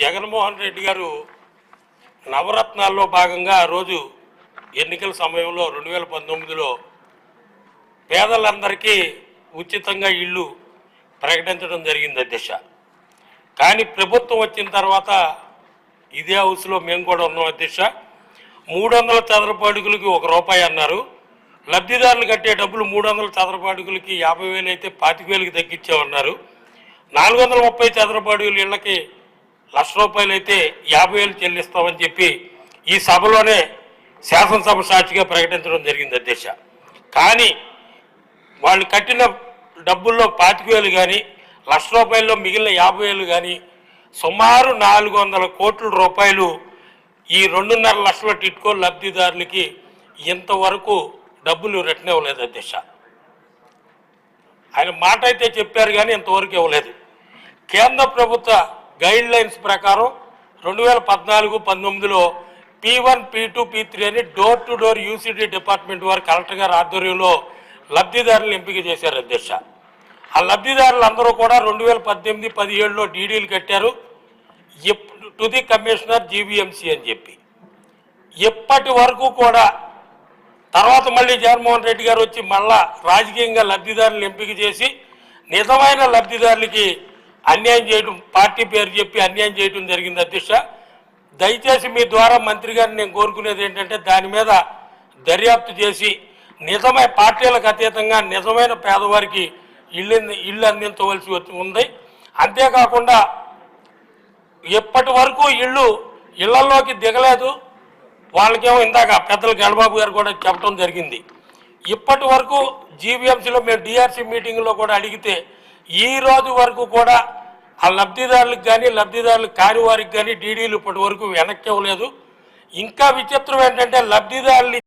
జగన్మోహన్ రెడ్డి గారు నవరత్నాల్లో భాగంగా ఆ రోజు ఎన్నికల సమయంలో రెండు వేల పంతొమ్మిదిలో పేదలందరికీ ఉచితంగా ఇల్లు ప్రకటించడం జరిగింది అధ్యక్ష. కానీ ప్రభుత్వం వచ్చిన తర్వాత ఇదే హౌస్లో మేము కూడా ఉన్నాం అధ్యక్ష. మూడు వందల చదరపు అడుగులకి ఒక రూపాయి అన్నారు. లబ్ధిదారులు కట్టే డబ్బులు మూడు వందల చదరపు అడుగులకి యాభై వేలు అయితే పాతిక వేలకి తగ్గించామన్నారు. నాలుగు వందల ముప్పై చదరపు అడుగుల ఇళ్ళకి లక్ష రూపాయలు అయితే యాభై వేలు చెల్లిస్తామని చెప్పి ఈ సభలోనే శాసనసభ సాక్షిగా ప్రకటించడం జరిగింది అధ్యక్ష. కానీ వాళ్ళు కట్టిన డబ్బుల్లో పాతిక వేలు కానీ లక్ష రూపాయల్లో మిగిలిన యాభై వేలు కానీ సుమారు నాలుగు వందల కోట్ల రూపాయలు ఈ రెండున్నర లక్షల టిట్కో లబ్ధిదారులకి ఇంతవరకు డబ్బులు రిటర్న్ ఇవ్వలేదు అధ్యక్ష. ఆయన మాట అయితే చెప్పారు కానీ ఇంతవరకు ఇవ్వలేదు. కేంద్ర ప్రభుత్వ గైడ్ లైన్స్ ప్రకారం రెండు వేల పద్నాలుగు పంతొమ్మిదిలో P one P two P three అని door to door UCD department వారు కలెక్టర్ గారి ఆధ్వర్యంలో లబ్ధిదారులను ఎంపిక చేశారు అధ్యక్ష. ఆ లబ్ధిదారులు అందరూ కూడా రెండు వేల పద్దెనిమిది పదిహేడులో డీడీలు కట్టారు. టు ది కమిషనర్ జీవీఎంసీ అని చెప్పి. ఎప్పటి వరకు కూడా తర్వాత మళ్ళీ జగన్మోహన్ రెడ్డి గారు వచ్చి మళ్ళా రాజకీయంగా లబ్ధిదారులను ఎంపిక చేసి నిజమైన లబ్ధిదారులకి అన్యాయం చేయడం పార్టీ పేరు చెప్పి అన్యాయం చేయడం జరిగింది అధ్యక్ష. దయచేసి మీ ద్వారా మంత్రి గారిని నేను కోరుకునేది ఏంటంటే దాని మీద దర్యాప్తు చేసి నిజమైన పార్టీలకు అతీతంగా నిజమైన పేదవారికి ఇల్లు ఇల్లు అందించవలసి వచ్చి ఉంది. అంతేకాకుండా ఎప్పటి వరకు ఇళ్ళు ఇళ్ళలోకి దిగలేదు. వాళ్ళకేమో ఇందాక పెద్దలు గణబాబు గారు కూడా చెప్పడం జరిగింది. ఇప్పటి వరకు జీవీఎంసీలో మేము డిఆర్సీ మీటింగ్లో కూడా అడిగితే ఈ రోజు వరకు కూడా ఆ లబ్ధిదారులకు కానీ లబ్ధిదారులకు కాని వారికి కానీ డీడీలు ఇప్పటి వరకు వెనక్కి ఇవ్వలేదు ఇంకా విచిత్రం ఏంటంటే లబ్ధిదారులు